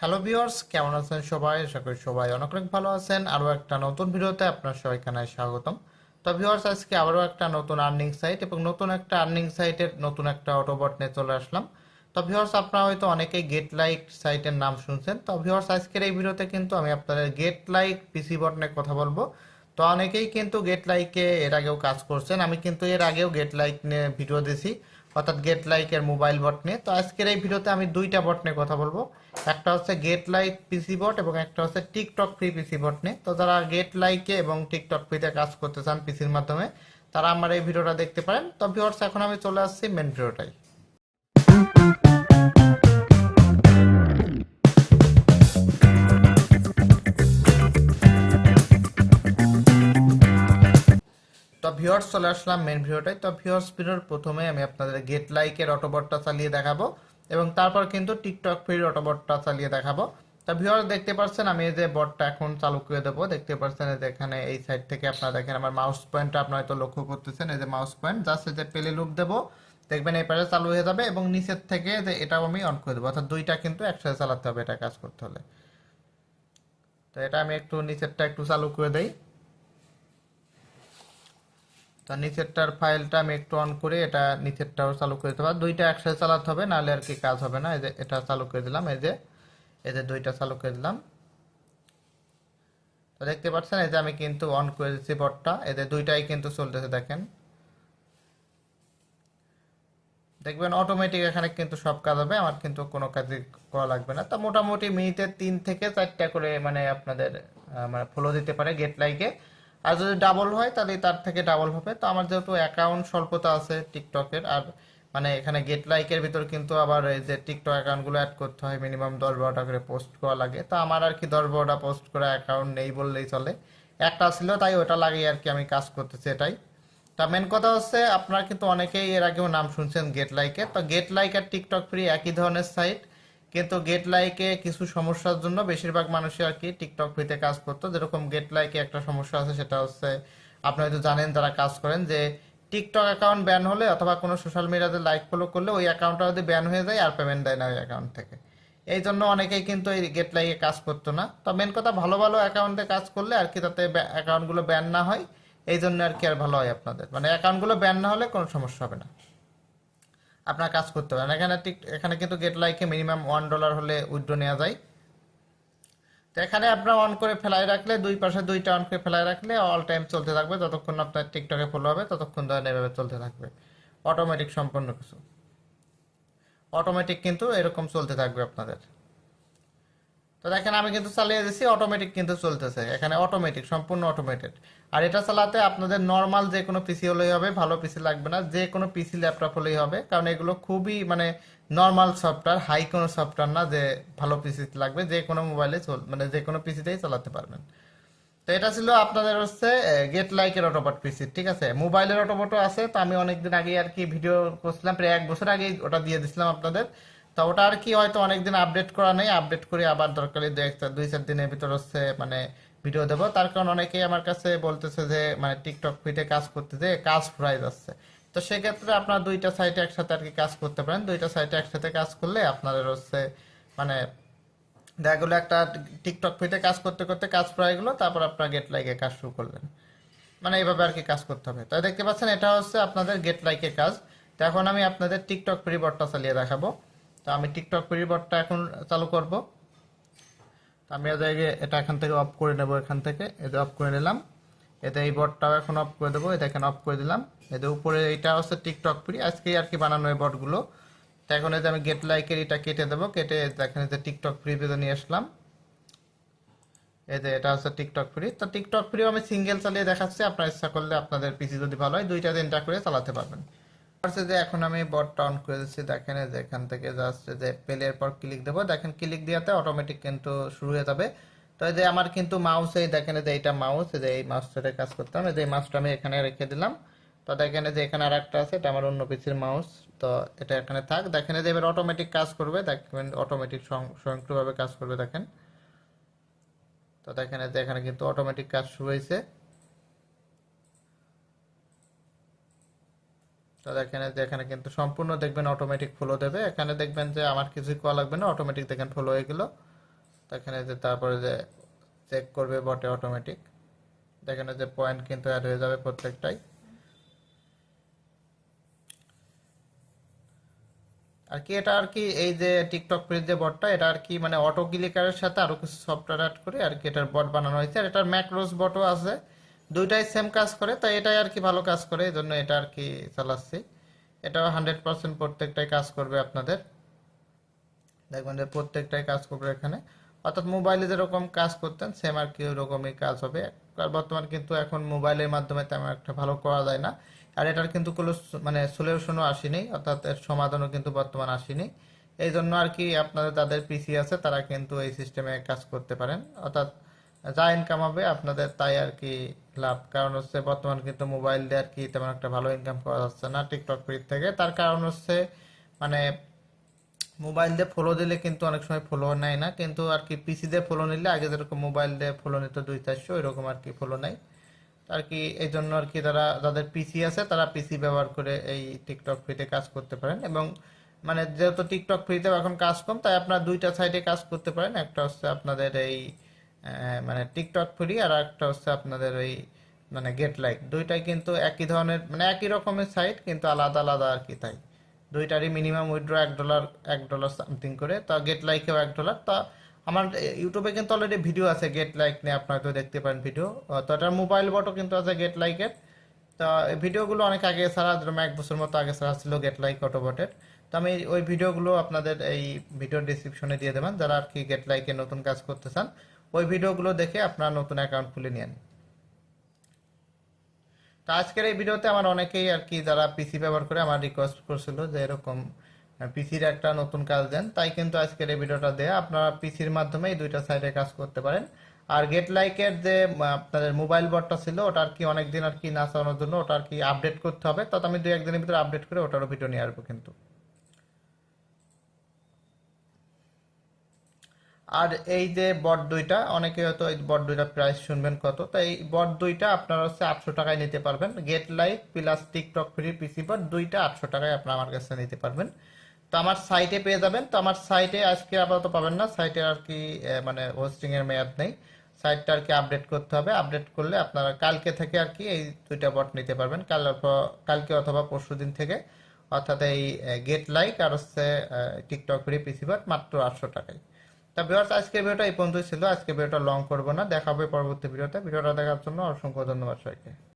Hello viewers কেমন আছেন সবাই? আশা করি সবাই অনেক অনেক ভালো আছেন। আরও একটা নতুন ভিডিওতে আপনার সবাইকে জানাই স্বাগতম। তো ভিউয়ার্স আজকে আবারও একটা নতুন আর্নিং সাইট এবং নতুন একটা আর্নিং সাইটের নতুন একটা অটোবট নিয়ে চলে আসলাম। তো ভিউয়ার্স আপনারা হয়তো অনেকেই গেট লাইক সাইটের নাম শুনছেন। তো ভিউয়ার্স আজকের এই ভিডিওতে কিন্তু আমি আপনাদের গেট লাইক পিসি বট নিয়ে কথা বলব। তো অনেকেই কিন্তু গেট লাইকে এর আগেও কাজ করছেন। আমি কিন্তু এর আগেও গেট লাইক নিয়ে ভিডিও দিয়েছি অর্থাৎ গেট লাইকের মোবাইল বট নিয়ে। তো আজকের এই ভিডিওতে আমি দুইটা বট নিয়ে কথা বলব। একটা হচ্ছে গেট লাইক পিসি বট এবং একটা হচ্ছে টিকটক ফ্রি পিসি বট নিয়ে। তো যারা গেট লাইকে এবং টিকটক ফ্রিতে কাজ করতে চান পিসির মাধ্যমে, তারা আমার এই ভিডিওটা দেখতে পারেন। তো ভিউয়ার্স এখন আমি চলে আসছি মেন ভিডিওটাই তো ভিউয়ার্স চলে আসলাম মেন ভিডিওটাই তো ভিউয়ার্স ভিডিওর প্রথমে আমি আপনাদের গেট লাইকের অটোবটটা চালিয়ে দেখাবো এবং তারপর কিন্তু টিকটক ফ্রির অটোবটটা চালিয়ে দেখাবো। তো ভিউয়ার্স দেখতে পাচ্ছেন আমি এই যে বটটা এখন চালু করে দেবো। দেখতে পাচ্ছেন যে এখানে এই সাইড থেকে আপনারা দেখেন আমার মাউস পয়েন্টটা আপনারা হয়তো লক্ষ্য করতেছেন, এই যে মাউস পয়েন্ট জাস্ট এই যে পেলে লুপ দেবো। দেখবেন এই পাশে চালু হয়ে যাবে এবং নিচের থেকে যে এটাও আমি অন করে দেবো। অর্থাৎ দুইটা কিন্তু একসাথে চালাতে হবে এটা কাজ করতে হলে। তো এটা আমি একটু নিচেরটা একটু চালু করে দেই। তো নিচেরটার ফাইলটা আমি একটু অন করে এটা নিচেরটাও চালু করে দিতে পারি দুইটা একসাথে চালাতে হবে, নাহলে আর কি কাজ হবে না। এই যে এটা চালু করে দিলাম, এই যে এই যে দুইটা চালু করে দিলাম। তো দেখতে পাচ্ছেন, এই যে আমি কিন্তু অন করে দিচ্ছি বটটা। এই যে দুইটাই কিন্তু চলতেছে, দেখেন। দেখবেন অটোমেটিক এখানে কিন্তু সব কাজ হবে, আমার কিন্তু কোনো কাজই করা লাগবে না। তো মোটামুটি মিনিটে তিন থেকে চারটা করে মানে আপনাদের মানে ফলো দিতে পারে গেট লাইকে আর যদি ডাবল হয়, তাহলে তার থেকে ডাবল হবে। তো আমার যেহেতু অ্যাকাউন্ট স্বল্পতা আছে টিকটকের, আর মানে এখানে গেট লাইকের ভিতর কিন্তু আবার এই যে টিকটক অ্যাকাউন্টগুলো অ্যাড করতে হয় মিনিমাম দশ বারোটা করে পোস্ট করা লাগে। তো আমার আর কি দশ বারোটা পোস্ট করা অ্যাকাউন্ট নেই বললেই চলে। একটা ছিল, তাই ওটা লাগিয়ে আর কি আমি কাজ করতেছি এটাই। তা মেন কথা হচ্ছে, আপনারা কিন্তু অনেকেই এর আগেও নাম শুনছেন গেট লাইকের তো গেট লাইক আর টিকটক ফ্রি একই ধরনের সাইট কিন্তু গেট লাইকে কিছু সমস্যার জন্য বেশিরভাগ মানুষই আর কি টিকটক ফ্রিতে কাজ করতো। যেরকম গেট লাইকে একটা সমস্যা আছে, সেটা হচ্ছে আপনি হয়তো জানেন যারা কাজ করেন যে টিকটক অ্যাকাউন্ট ব্যান হলে অথবা কোনো সোশ্যাল মিডিয়াতে লাইক ফলো করলে ওই অ্যাকাউন্টটা যদি ব্যান হয়ে যায় আর পেমেন্ট দেয় না ওই অ্যাকাউন্ট থেকে। এই জন্য অনেকেই কিন্তু এই গেট লাইকে কাজ করতো না। তো মেন কথা ভালো ভালো অ্যাকাউন্টে কাজ করলে আর কি তাতে অ্যাকাউন্টগুলো ব্যান না হয়। এই জন্য আর কি আর ভালো হয় আপনাদের। মানে অ্যাকাউন্টগুলো ব্যান না হলে কোনো সমস্যা হবে না। আপনার কাজ করতে পারেন। এখানে এখানে কিন্তু গেট লাইকে মিনিমাম ওয়ান ডলার হলে উইড্রো নেওয়া যায়। তো এখানে আপনার অন করে ফেলাই রাখলে, দুই পাশে দুইটা অন করে ফেলাই রাখলে অল টাইম চলতে থাকবে। যতক্ষণ আপনার টিকটকে ফলো হবে, ততক্ষণ ধরেন এভাবে চলতে থাকবে। অটোমেটিক সম্পূর্ণ কিছু। অটোমেটিক কিন্তু এরকম চলতে থাকবে আপনাদের। তো দেখেন আমি কিন্তু চালিয়ে দিচ্ছি অটোমেটিক কিন্তু চলতেছে। এখানে অটোমেটিক সম্পূর্ণ অটোমেটেড আর এটা চালাতে আপনাদের নর্মাল যে কোনো পিসি হলেই হবে, ভালো পিসি লাগবে না, যে কোনো পিসি ল্যাপটপ হলেই হবে, কারণ এগুলো খুবই মানে নর্মাল সফটওয়্যার হাই কোনো সফটওয়্যার না যে ভালো পিসি লাগবে, যে কোনো মোবাইলে চল মানে যে কোনো পিসিতেই চালাতে পারবেন। তো এটা ছিল আপনাদের হচ্ছে গেট লাইকের অটোবট পিসি ঠিক আছে? মোবাইলের অটোবটও আছে, তো আমি অনেকদিন আগে আর কি ভিডিও করছিলাম, প্রায় এক বছর আগেই ওটা দিয়ে দিছিলাম আপনাদের। তো ওটা আর কি হয়তো অনেকদিন আপডেট করা নেই। আপডেট করে আবার দরকারি দু একটা দুই চার দিনের ভিতর হচ্ছে মানে ভিডিও দেবো। তার কারণ অনেকেই আমার কাছে বলতেছে যে মানে টিকটক ফিটে কাজ করতে যে কাজ ফুরাই যাচ্ছে। তো সেক্ষেত্রে আপনার দুইটা সাইটে একসাথে আর কি কাজ করতে পারেন। দুইটা সাইটে একসাথে কাজ করলে আপনাদের হচ্ছে মানে দেখা গেলো একটা টিকটক ফিতে কাজ করতে করতে কাজ প্রায় গেলো, তারপর আপনার গেট লাইকে কাজ শুরু করলেন। মানে এইভাবে আর কি কাজ করতে হবে। তাই দেখতে পাচ্ছেন, এটা হচ্ছে আপনাদের গেট লাইকের কাজ। তো এখন আমি আপনাদের টিকটক পরিবর্তন চালিয়ে দেখাবো। তো আমি টিকটক পরিবর্তন এখন চালু করব। তো আমি জায়গায় এটা এখান থেকে অফ করে নেব এখান থেকে। এতে অফ করে নিলাম। এতে এই বটটাও এখন অফ করে দেবো। এটা এখানে অফ করে দিলাম। এতে উপরে এটা হচ্ছে টিকটক ফ্রি আজকে আর কি বানানো এই বটগুলো তো এখন এই যে আমি গেট লাইকের এটা কেটে দেবো। কেটে দেখেন যে টিকটক ফ্রি পেজে নিয়ে আসলাম। যে এটা হচ্ছে টিকটক ফ্রি তো টিকটক ফ্রি আমি সিঙ্গেল চালিয়ে দেখাচ্ছি। আপনার ইচ্ছা করলে আপনাদের পিসি যদি ভালো হয়, দুইটা তিনটা করে চালাতে পারবেন। হচ্ছে যে এখন আমি বটটা অন করে দিচ্ছি, দেখেন যে এখান থেকে জাস্ট যে পেলের পর ক্লিক দেবো। দেখেন ক্লিক দিয়াতে অটোমেটিক কিন্তু শুরু হয়ে যাবে। তো এই যে আমার কিন্তু মাউস এই দেখেন যে এইটা মাউস যে এই মাউসটাতে কাজ করতাম, এই যে এই মাউসটা আমি এখানে রেখে দিলাম। তো দেখেন যে এখানে আর একটা আছে, এটা আমার অন্য পিসির মাউস তো এটা এখানে থাক, দেখেন যে এবার অটোমেটিক কাজ করবে, দেখবেন অটোমেটিক স্বয়ংক্রিয়ভাবে কাজ করবে, দেখেন। তো দেখেন যে এখানে কিন্তু অটোমেটিক কাজ শুরু হয়েছে। এই যে এখানে কিন্তু সম্পূর্ণ দেখবেন অটোমেটিক ফলো দেবে। এখানে দেখবেন যে আমার কিছুই করা লাগবে না অটোমেটিক দেখেন ফলো হয়ে গেল। এখানে যে তারপরে যে চেক করবে বটে অটোমেটিক দেখেন যে পয়েন্ট কিন্তু অ্যাড হয়ে যাবে প্রত্যেকটাই। আর কি, এটা আর কি এই যে টিকটক পেজ যে বটটা এটা আর কি মানে অটো ক্লিকারের সাথে আরও কিছু সফটওয়্যার অ্যাড করে আর কি এটার বট বানানো হয়েছে। আর এটার ম্যাক্রোস বটও আছে। দুইটাই সেম কাজ করে তাই এটাই আর কি ভালো কাজ করে এই জন্য এটা আর কি চালাচ্ছি। এটাও হান্ড্রেড পার্সেন্ট প্রত্যেকটাই কাজ করবে আপনাদের। দেখবেন যে প্রত্যেকটাই কাজ করবে এখানে। অর্থাৎ মোবাইলে যেরকম কাজ করতেন সেম আর কি ওরকমই কাজ হবে। আর বর্তমান কিন্তু এখন মোবাইলের মাধ্যমে তেমন একটা ভালো করা যায় না। আর এটার কিন্তু কোনো মানে সলিউশনও আসেনি, অর্থাৎ এর সমাধানও কিন্তু বর্তমান আসেনি। এই জন্য আর কি আপনাদের, যাদের পিসি আছে, তারা কিন্তু এই সিস্টেমে কাজ করতে পারেন। অর্থাৎ যা ইনকাম হবে আপনাদের তাই আর কি লাভ। কারণ হচ্ছে বর্তমান কিন্তু মোবাইল দিয়ে আর কি তেমন একটা ভালো ইনকাম করা যাচ্ছে না টিকটক পেজ থেকে। তার কারণ হচ্ছে মানে মোবাইল দিয়ে ফলো দিলে কিন্তু অনেক সময় ফলো নেয় না। কিন্তু আর কি পিসি দিয়ে ফলো নিলে আগে যেরকম মোবাইল দিয়ে ফলো নিত দুই চারশো এরকম আর কি ফলো নেয়। আর কি এই জন্য আর কি তারা, যাদের পিসি আছে তারা পিসি ব্যবহার করে এই টিকটক ফ্রিতে কাজ করতে পারেন। এবং মানে যেহেতু টিকটক ফ্রিতে এখন কাজ কম, তাই আপনার দুইটা সাইডে কাজ করতে পারেন। একটা হচ্ছে আপনাদের এই মানে টিকটক ফ্রি আর একটা হচ্ছে আপনাদের ওই মানে গেট লাইক দুইটাই কিন্তু একই ধরনের মানে একই রকমের সাইট কিন্তু আলাদা আলাদা আর কি তাই। দুইটারই মিনিমাম উইথড্র এক ডলার এক ডলার সামথিং করে। তা গেট লাইকেও এক ডলার তা আমার ইউটিউবে কিন্তু অলরেডি ভিডিও আছে গেট লাইক নিয়ে, আপনারা তো দেখতে পারেন ভিডিও তো এটার মোবাইল বটও কিন্তু আছে গেট লাইকের তা এই ভিডিওগুলো অনেক আগে ছাড়া, যেরকম এক বছর মতো আগে ছাড়া ছিল গেট লাইক অটোবটের তো আমি ওই ভিডিওগুলো আপনাদের এই ভিডিও ডিসক্রিপশনে দিয়ে দেবেন। যারা আর কি গেট লাইকে নতুন কাজ করতে চান ওই ভিডিওগুলো দেখে আপনারা নতুন অ্যাকাউন্ট খুলে নিন। তো আজকের এই ভিডিওতে আমার অনেকেই আর কি যারা পিসি ব্যবহার করে আমার রিকোয়েস্ট করছিল যে এরকম পিসির একটা নতুন কাজ দেন, তাই কিন্তু আজকের এই ভিডিওটা দেয়া আপনারা পিসির মাধ্যমে এই দুইটা সাইডে কাজ করতে পারেন। আর গেট লাইকের যে আপনাদের মোবাইল বটটা ছিল, ওটা আর কি অনেকদিন আর কি না চালানোর জন্য ওটা আর কি আপডেট করতে হবে। তত আমি দুই একদিনের ভিতরে আপডেট করে ওটারও ভিডিও নিয়ে আসব কিন্তু। আর এই যে বট দুইটা, অনেকে হয়তো এই বট দুইটা প্রাইস শুনবেন কত, তো এই বট দুইটা আপনারা হচ্ছে আটশো টাকায় নিতে পারবেন। Get like plus TikTok free PC bot দুইটা আটশো টাকায় আপনারা আমার কাছে নিতে পারবেন। তো আমার সাইটে পেয়ে যাবেন। তো আমার সাইটে আজকে আপাতত পাবেন না। সাইটে আর কি মানে হোস্টিং এর মেয়াদ নেই। সাইটটা আর কি আপডেট করতে হবে। আপডেট করলে আপনারা কালকে থেকে আর কি এই দুইটা বট নিতে পারবেন। কাল কালকে অথবা পরশু দিন থেকে। অর্থাৎ এই গেট লাইক আর হচ্ছে টিকটক ফ্রি পিসি বট মাত্র আটশো টাকায়। তা ভিউয়ার্স আজকের ভিডিওটা এই পর্যন্তই ছিল। আজকে ভিডিওটা লং করব না। দেখা হবে পরবর্তী ভিডিওতে ভিডিওটা দেখার জন্য অসংখ্য ধন্যবাদ সবাইকে।